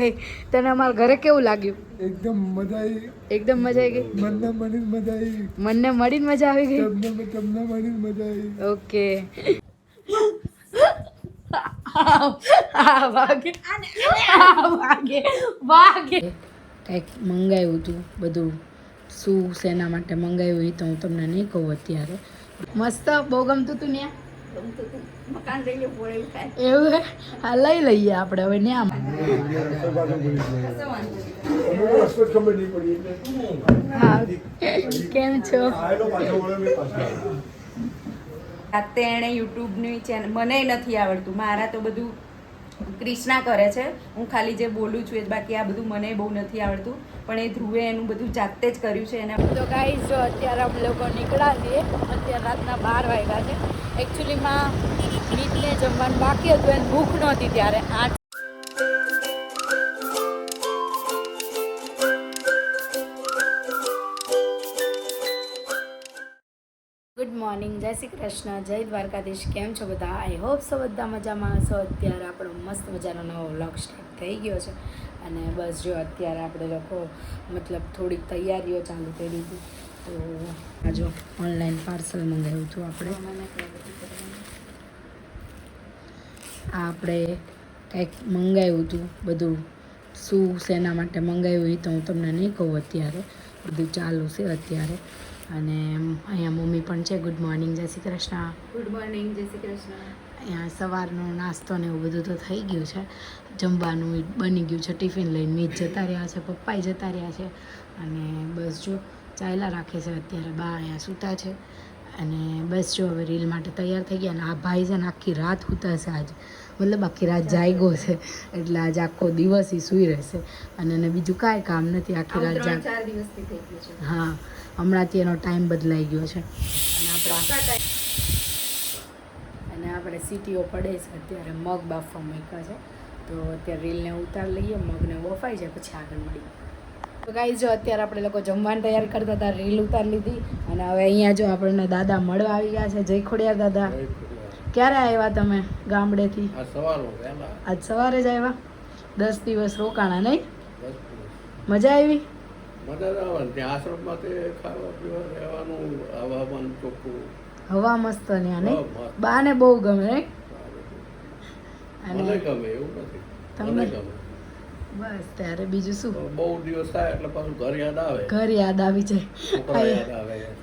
ભાઈ તને અમારા ઘરે કેવું લાગ્યું? એકદમ મજા આવી એકદમ મજા આવી ગઈ? મનને મળીને મજા આવી મનને મળીને મજા આવી ગઈ? તમને તમને મળીને મજા આવી ઓકે. વાગે. વાગે. વાગે. કંઈક મંગાવ્યું હતું બધું. શું શેના માટે મંગાવ્યું એ તો હું તમને નહીં કહું અત્યારે. મસ્ત બહુ ગમતું હતું ને એવું હા, લઈ લઈએ આપણે હવે ને હા, કેમ છો? રાતે એણે યુટ્યુબની ચેનલ મને નથી આવડતું. મારા તો બધું ક્રિષ્ના કરે છે. હું ખાલી જે બોલું છું એ બાકી આ બધું મને બહુ નથી આવડતું. પણ એ ધ્રુવે એનું બધું જાતે જ કર્યું છે એને તો ગાઈઝ જો અત્યારે અમે લોકો નીકળ્યા છીએ, અત્યારે રાતના બાર વાગ્યા છે. એકચ્યુઅલીમાં મીટને જમવાનું બાકી હતું, એને ભૂખ નહોતી ત્યારે. આઠ ગુડ મોર્નિંગ જય શ્રી કૃષ્ણ, જય દ્વારકાધીશ, કેમ છો બધા? આઈ હોપ સો બધા મજામાં હશો. અત્યારે આપણો મસ્ત મજાનો નવો વ્લોગ સ્ટાર્ટ થઈ ગયો છે. અને બસ જો અત્યારે આપણે લોકો મતલબ થોડીક તૈયારીઓ ચાલુ કરી હતી. તો આ જો ઓનલાઈન પાર્સલ મંગાવ્યું હતું આપણે. આ આપણે કંઈક મંગાવ્યું હતું બધું. શું, શેના માટે મંગાવ્યું એ તો હું તમને નહીં કહું અત્યારે. બધું ચાલુ છે અત્યારે. અને અહીંયા મમ્મી પણ છે. ગુડ મોર્નિંગ જય શ્રી કૃષ્ણ. ગુડ મોર્નિંગ જય શ્રી કૃષ્ણ. અહીંયા સવારનો નાસ્તો ને એવું બધું તો થઈ ગયું છે. જમવાનું બની ગયું છે. ટિફિન લઈને મીજ જતા રહ્યા છે. પપ્પાએ જતા રહ્યા છે. અને બસ જો ચાલ્યા રાખે છે. અત્યારે બા અહીંયા સૂતા છે. અને બસ જો હવે રીલ માટે તૈયાર થઈ ગયા. અને આ ભાઈ છે ને આખી રાત સૂતા છે આજ. મતલબ આખી રાત જાગ્યો છે એટલે આજ આખો દિવસ એ સૂઈ રહેશે. અને એને બીજું કાંઈ કામ નથી આખી રાત જાગ ચાર દિવસથી થઈ ગયું છે. હા હમણાંથી એનો ટાઈમ બદલાઈ ગયો છે. અને આપણા અને આપણે સીટીઓ પડે છે અત્યારે મગ બાફવા મૂક્યા છે. તો અત્યારે રીલને ઉતાર લઈએ મગને બફાઈ જાય પછી આગળ મળી તો ગાઈ જો અત્યારે આપણે લોકો જમવાનું તૈયાર કરતા હતા રીલ ઉતાર લીધી. અને હવે અહીંયા જો આપણને દાદા મળવા આવી ગયા છે જય ખોડિયા દાદા ક્યારે આવ્યા તમે ગામડેથી? આજ સવારે જ આવ્યા? દસ દિવસ રોકાણા નહીં? મજા આવી? હવા મસ્ત ત્યાં નહીં? બાને બહુ ગમે અને તમને? બસ ત્યારે બીજું શું? બહુ દિવસ થાય એટલે પાછું ઘર યાદ આવે. ઘર યાદ આવી જાય.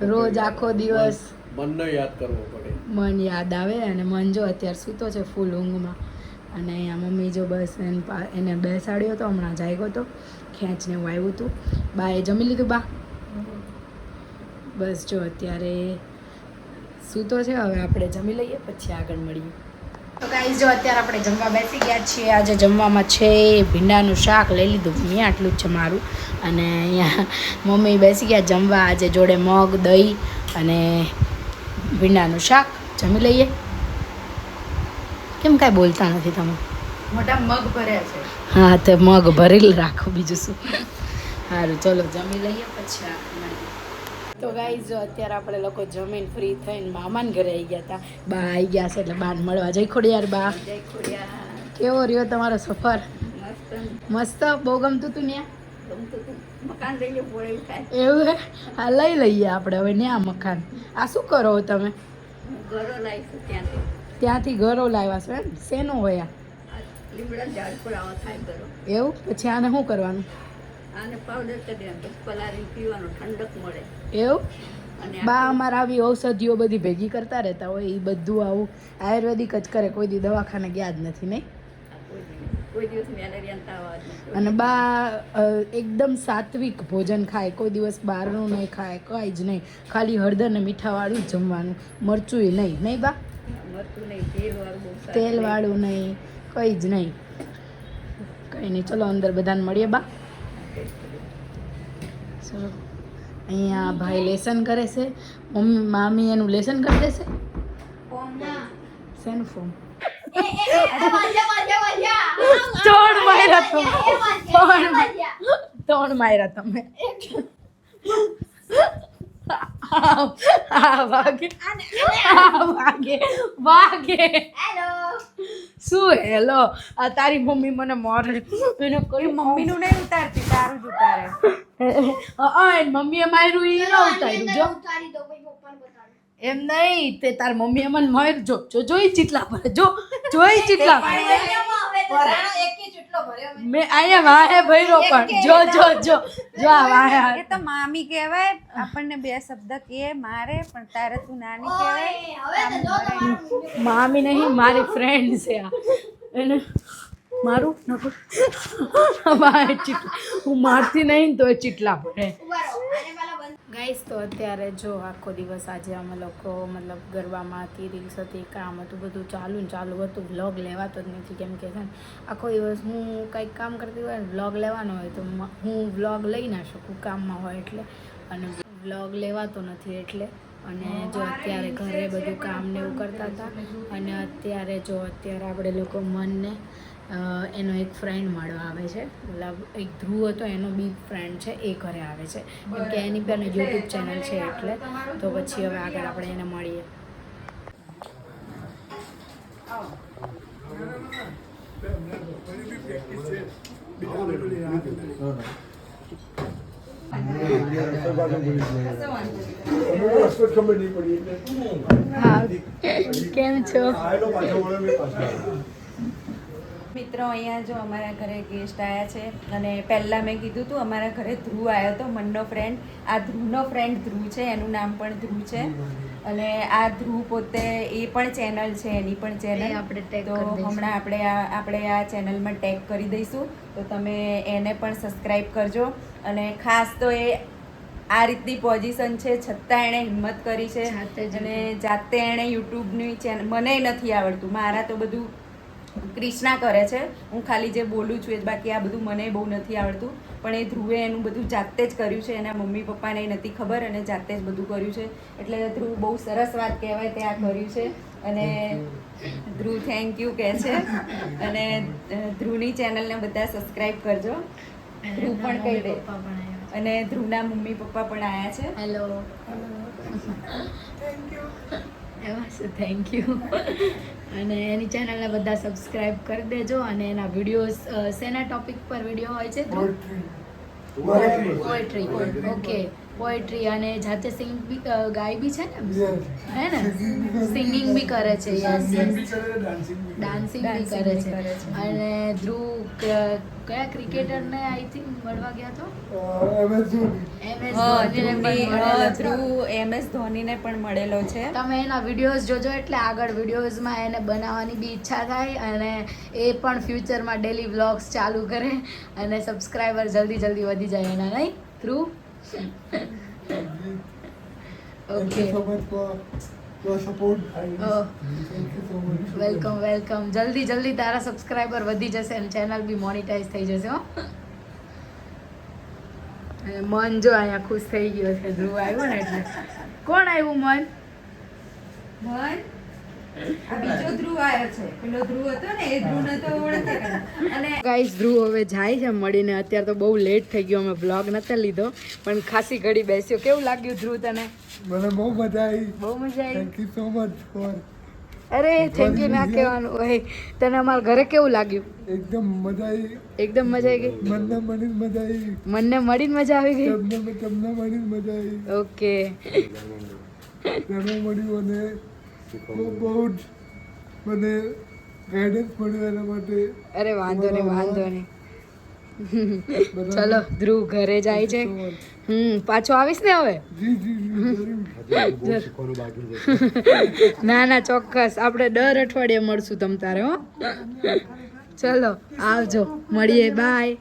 રોજ આખો દિવસ. મન- મનને યાદ કરવો પડે. મન યાદ આવે અને મન જો અત્યારે સૂતો છે ફૂલ ઊંઘમાં. અને અહીંયા મમ્મી જો બસ એને એને બેસાડ્યો હતો હમણાં જાગ્યો હતો ખેંચને એવું આવ્યું હતું બાએ જમી લીધું બા? બસ જો અત્યારે સૂતો છે, હવે આપણે જમી લઈએ, પછી આગળ મળીએ. તો ગાઈઝ જો અત્યારે આપણે જમવા બેસી ગયા છીએ. આજે જમવામાં છે ભીંડાનું શાક, લઈ લીધું. મેં આટલું જ છે મારું. અને અહીંયા મમ્મી બેસી ગયા જમવા. આજે જોડે મગ, દહીં અને ભીંડાનું શાક જમી લઈએ. કેમ કાંઈ બોલતા નથી તમે? મોટા મગ ભર્યા છે. હા તો મગ ભરેલ રાખો બીજું શું. સારું ચલો જમી લઈએ પછી તો ગાઈઝ જો અત્યારે આપણે લોકો જમીન ફ્રી થઈને મામાને ઘરે આવી ગયા હતા બા આવી ગયા છે એટલે બાને મળવા જઈ ખોડિયાર બા. જય ખોડિયાર કેવો રહ્યો તમારો સફર? મસ્ત. બહુ ગમતું હતું હતું મકાન લઈને એવું હા? લઈ લઈએ આપણે હવે ન્યા મકાન. આ શું કરો તમે? ઘરો લાવીશું ત્યાંથી. ત્યાંથી ઘરો લાવ્યા છો એમ? શેનો હોય આ? લીમડા ઝાડ પર આવો થાય ઘરો. એવું? પછી આને શું કરવાનું? આને પાવડર કરી પલારી પીવાનું. ઠંડક મળે. એવું? અને બા અમારા આવી ઔષધિઓ બધી ભેગી કરતા રહેતા હોય એ બધું આવું આયુર્વેદિક જ કરે. કોઈ દી દવાખાને ગયા જ નથી નહીં? કોઈ દિવસ અને બા એકદમ સાત્વિક ભોજન ખાય. કોઈ દિવસ બહારનું નહીં ખાય કાંઈ જ નહીં. ખાલી હળદર ને મીઠાવાળું જ જમવાનું. મરચુંય નહીં. નહીં બા? મરચું નહીં તેલ વાળું બહુ સારું તેલવાળું નહીં. કંઈ જ નહીં. કંઈ નહીં. ચલો અંદર બધાને મળીએ બા. ચલો. અહીંયા ભાઈ લેસન કરે છે. મમ્મી મામી એનું લેસન કરી દેશે? શેનું ફોર્મ ત્રણ માર્યા તમે. ત્રણ માર્યા તમે. વાગે. વાગે. વાગે. શું હેલો? આ તારી મમ્મી મને મારે એને કોઈ મમ્મી મમ્મીનું નહીં ઉતારતી તારું જ ઉતારે. હા મમ્મીએ માર્યું એ ન ઉતાર્યું જો. એમ નહીં તે તાર મમ્મીએ મને માર્યું જો જો જોઈ ચીટલા ભરે જો જોઈ ચીટલા મેં અહીંયા વાહે ભૈરો પણ જો જો જો જો આ વાહે એ તો મામી કહેવાય આપણને બે શબ્દ કે મારે પણ તારે તું નાની કહેવાય. મામી નહીં મારી ફ્રેન્ડ છે આ. એને મારું નકર વાહે ચીટલા હું મારતી નહીં તો એ ચીટલા ભરે. ગાઈસ તો અત્યારે જો આખો દિવસ આજે અમે લોકો, મતલબ ગરબામાં હતી રીલ્સ હતી, કામ હતું, બધું ચાલુ ને ચાલુ હતું. વ્લોગ લેવાતો જ નથી, કેમ કે છે ને, આખો દિવસ હું કંઈક કામ કરતી હોય ને વ્લોગ લેવાનો હોય તો હું વ્લોગ લઈ ના શકું કામમાં હોય એટલે. અને વ્લોગ લેવાતો નથી એટલે. અને જો અત્યારે ઘરે બધું કામ ને એવું કરતા હતા. અને અત્યારે જો અત્યારે આપણે લોકો મનને એનો એક ફ્રેન્ડ મળવા આવે છે. મતલબ એક ધ્રુવ હતો એનો બી ફ્રેન્ડ છે એ ઘરે આવે છે. કેમ કે એની પણ યુટ્યુબ ચેનલ છે એટલે તો પછી હવે આગળ આપણે એને મળીએ. કેમ છો આવેલો પાછો વળ્યો મેં પાછો મિત્રો અહીંયા જો અમારા ઘરે ગેસ્ટ આવ્યા છે અને પહેલાં મેં કીધું હતું અમારા ઘરે ધ્રુવ આવ્યો હતો મનનો ફ્રેન્ડ આ ધ્રુવનો ફ્રેન્ડ ધ્રુવ છે એનું નામ પણ ધ્રુવ છે. અને આ ધ્રુવ પોતે એ પણ ચેનલ છે એની પણ ચેનલ આપણે તો હમણાં આપણે આ આપણે આ ચેનલમાં ટેગ કરી દઈશું. તો તમે એને પણ સબસ્ક્રાઈબ કરજો. અને ખાસ તો એ આ રીતની પોઝિશન છે છતાં એણે હિંમત કરી છે. જાતે અને જાતે એણે યુટ્યુબની ચેનલ મને નથી આવડતું. મારા તો બધું ક્રિષ્ના કરે છે. હું ખાલી જે બોલું છું એ જ બાકી આ બધું મને બહુ નથી આવડતું. પણ એ ધ્રુવે એનું બધું જાતે જ કર્યું છે. એના મમ્મી પપ્પાને નથી ખબર અને જાતે જ બધું કર્યું છે. એટલે ધ્રુવ બહુ સરસ વાત કહેવાય તે આ કર્યું છે. અને ધ્રુવ થેન્ક યુ કહે છે. અને ધ્રુવની ચેનલને બધા સબસ્ક્રાઈબ કરજો. ધ્રુવ પણ કહી દે. અને ધ્રુવના મમ્મી પપ્પા પણ આવ્યા છે. હેલો એમાં શું થેન્ક યુ અને એની ચેનલને બધા સબસ્ક્રાઇબ કરી દેજો અને એના વિડીયોઝ શેના ટોપિક પર વીડિયો હોય છે પોએટ્રી ઓકે પોએટ્રી અને જાતે સિંગ બી ગાય બી છે ને? હે ને? સિંગિંગ બી કરે છે યસ ડાન્સિંગ બી કરે છે. અને ધ્રુવ કયા ક્રિકેટરને આઈ થિંક મળવા ગયા તો? એમ એસ ધોનીને પણ મળેલો છે. તમે એના વિડીયોઝ જોજો એટલે આગળ વિડીયોઝમાં એને બનાવવાની બી ઈચ્છા થાય અને એ પણ ફ્યુચરમાં ડેલી વ્લોગ્સ ચાલુ કરે અને સબસ્ક્રાઈબર જલ્દી જલ્દી વધી જાય એના નહીં? થ્રુ ઓકે વેલકમ વેલકમ જલ્દી જલ્દી તારા સબસ્ક્રાઈબર વધી જશે અને ચેનલ બી મોનિટાઈઝ થઈ જશે હો. અને મન જો અહીંયા ખુશ થઈ ગયો છે ધ્રુવ આવ્યો ને એટલે. કોણ આવ્યું મન? મન? ગાઈસ ધ્રુવ હવે જાય છે મળીને. અત્યારે તો બહુ લેટ થઈ ગયો અમે બ્લોગ નતો લીધો. પણ ખાસી ઘડી બેસ્યો. કેવું લાગ્યું ધ્રુવ તને? મને બહુ મજા આવી. બહુ મજા આવી? Thank you so much for અરે થેન્ક યુ ના કહેવાનું. હોય તને અમારા ઘરે કેવું લાગ્યું? એકદમ મજા આવી. એકદમ મજા આવી ગઈ? મનને મળીને મજા આવી. મનને મળીને મજા આવી ગઈ? તમને તમને મળીને મજા આવી. ઓકે જાણવા મળ્યું અને બહુ જ મને ગાઈડન્સ મળ્યું એના માટે. અરે વાંધો નહીં વાંધો નહીં. ચલો ધ્રુવ ઘરે જાય છે. હમ પાછો આવીશ ને હવે? જી જી જી જરૂર. ના ના ચોક્કસ. આપણે દર અઠવાડિયે મળશું તમ તારે હો. ચલો આવજો. મળીએ બાય.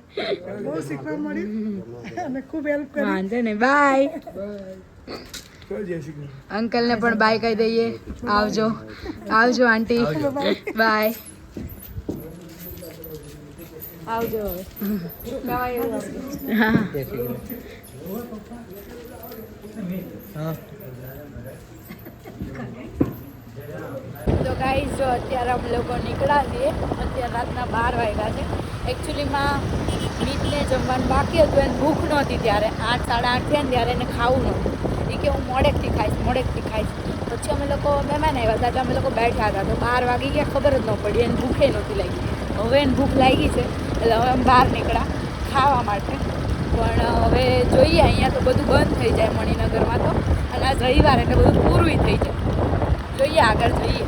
બહુ શીખવા મળ્યું. અને ખૂબ હેલ્પ વાંધો નહીં બાય. કરી જય ને અંકલને પણ બાય કહી દઈએ. આવજો. આવજો આંટી. બાય આવજો હા. તો ગાઈઝ જો અત્યારે અમે લોકો નીકળ્યા છીએ. અત્યારે રાતના બાર વાગ્યા છે. એકચ્યુઅલીમાં મીટને જમવાનું બાકી હતું એને ભૂખ નહોતી ત્યારે. આઠ સાડા આઠ થયા ને ત્યારે એને ખાવું નહોતું. કે હું મોડેકથી ખાઈશ મોડેકથી ખાઈશ. પછી અમે લોકો મહેમાન આવ્યા હતા અમે લોકો બેઠા હતા. તો બાર વાગી ગયા, ખબર જ ન પડી. એને ભૂખે નહોતી લાગી. હવે એને ભૂખ લાગી છે, એટલે હવે અમે બહાર નીકળ્યા ખાવા માટે. પણ હવે જોઈએ અહીંયા તો બધું બંધ થઈ જાય મણિનગરમાં તો. અને આજ રવિવાર એટલે બધું પૂરું થઈ જાય. જોઈએ આગળ જઈએ.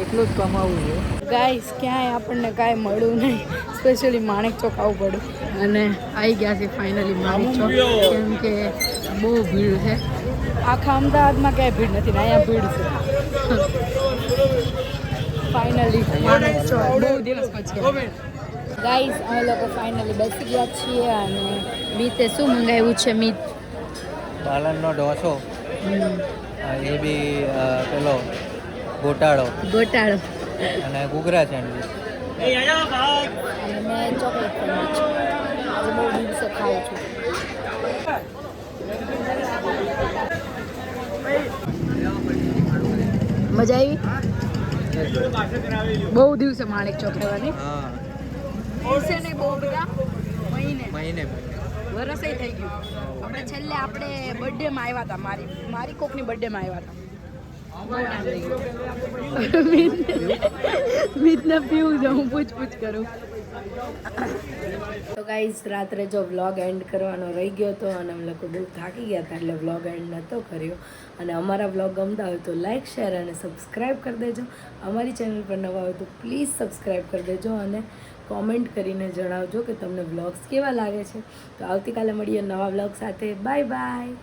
એટલું જ કમાવું છે. ગાઈસ ક્યાંય આપણને કાંઈ મળ્યું નહીં. સ્પેશિયલી માણેક ચોક આવવું પડ્યું અને આવી ગયા છે ફાઇનલી માણેક ચોક. કેમ કે બહુ ભીડ છે. આખા અમદાવાદમાં ક્યાંય ભીડ નથી ને અહીંયા ભીડ છે. ફાઇનલી માણેક ચોક. બહુ દિવસ પછી. ગાઈસ અમે લોકો ફાઇનલી બેસી ગયા છીએ અને મીતે શું મંગાવ્યું છે મીત? પાલનનો ઢોસો. એ બી પેલો ગોટાળો. ગોટાળો. અને ઘૂઘરા સેન્ડવીચ. મેં ચોકલેટ આજે બહુ દિવસે ખાઉં છું. મજા આવી? બહુ દિવસે માણેક ચોક રહેવાની. દિવસે ને બહુ બધા મહિને. મહિને. વરસે થઈ ગયું. આપણે છેલ્લે આપણે બર્થડેમાં આવ્યા હતા. મારી મારી કોકની બર્થડેમાં આવ્યા હતા બહુ ટાઈમ થઈ ગયો મીતને પીવું છે હું પૂછ પૂછ કરું તો ગાઈઝ રાત્રે જો વ્લોગ એન્ડ કરવાનો રહી ગયો હતો અને અમે લોકો બહુ થાકી ગયા હતા એટલે વ્લોગ એન્ડ નહોતો કર્યો. અને અમારા વ્લોગ ગમતા હોય તો લાઇક શેર અને સબસ્ક્રાઈબ કરી દેજો. અમારી ચેનલ પર નવા હોય તો પ્લીઝ સબસ્ક્રાઈબ કરી દેજો અને કોમેન્ટ કરીને જણાવજો કે તમને વ્લોગ્સ કેવા લાગે છે. તો આવતીકાલે મળીએ નવા વ્લોગ સાથે. Bye bye